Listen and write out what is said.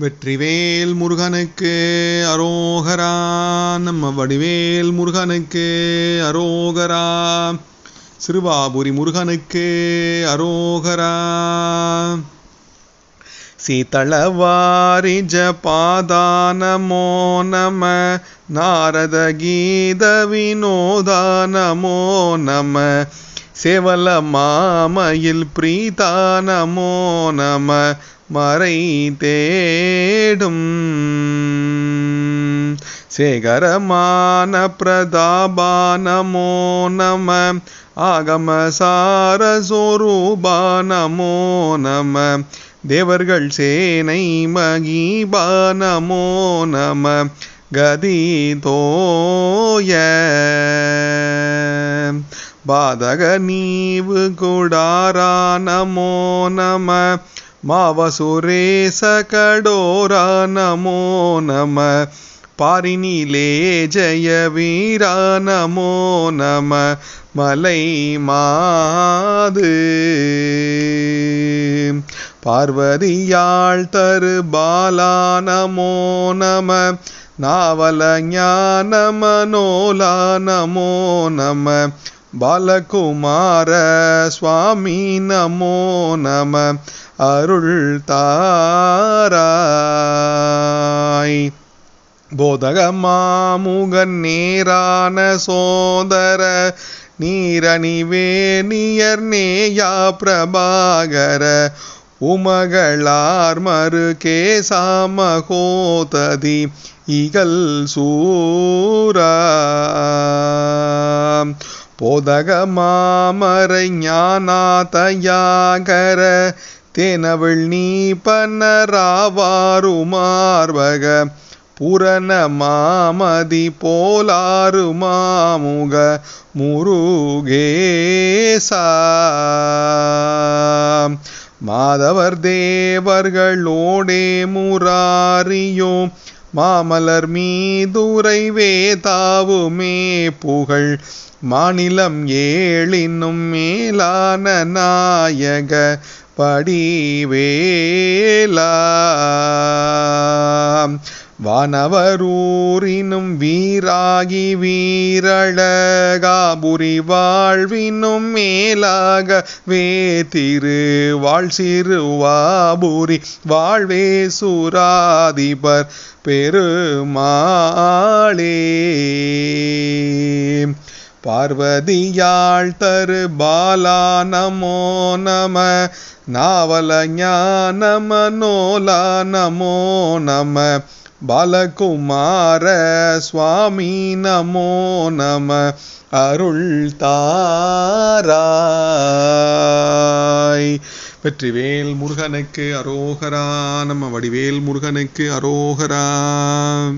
வெற்றிவேல் முருகனுக்கு அரோகரா நம்ம வடிவேல் முருகனுக்கு அரோகரா. சிறுவாபுரி முருகனுக்கு அரோகரா. சீதளவாரிஜ பாதானமோ நம நாரத கீத வினோதா நமோ நம சேவல மாமையில் பிரீதா நமோ நம மறை தேடும் சேகரமான பிரதாபா நமோ நம ஆகம சாரசோரூபா நமோ நம தேவர்கள் சேனை மகீபா நமோ நம கதி தோய. பாதக நீவு குடாரா நமோ நம மாவசுரேச கடோரா நமோ. நம பாரினிலே ஜெய வீரா நமோ. நம மலை மாது. பார்வதியாள் தரு பாலா நமோ. நம நாவல ஞான மனோலா நமோ நம. பாலகுமார சுவாமி நமோ நம. அருள் தாராய் போதக மாமுகன் நேரான சோதர நீரணிவே நியர் நேயா பிரபாகர உமகளார் மறு கேசாமகோததி இகல் சூரா. போதக மாமரை ஞானாதயாகர தேனவள் நீ பன்னராவாருமார்வக புரண மாமதி போலாறு மாமுக முருகேசா. மாதவர் தேவர்களோடே முராரியோ மாமலர் மீதுரை வேதாவுமே புகழ். மாநிலம் ஏழினும் மேலான நாயக படிவேலா வானவரூரினும் வீராகி வீரழகாபுரி வாழ்வினும் மேலாக வேதிரு வாழ் சிறுவாபுரி வாழ்வே சுராதிபர் பெருமாளே. பார்வதியாள் தரு பாலா நமோ நம நாவல ஞானம நோலா நமோ நம பாலகுமார சுவாமி நமோ நம அருள் தாராய். வெற்றிவேல் முருகனுக்கு அரோகரா நம்ம வடிவேல் முருகனுக்கு அரோகரா.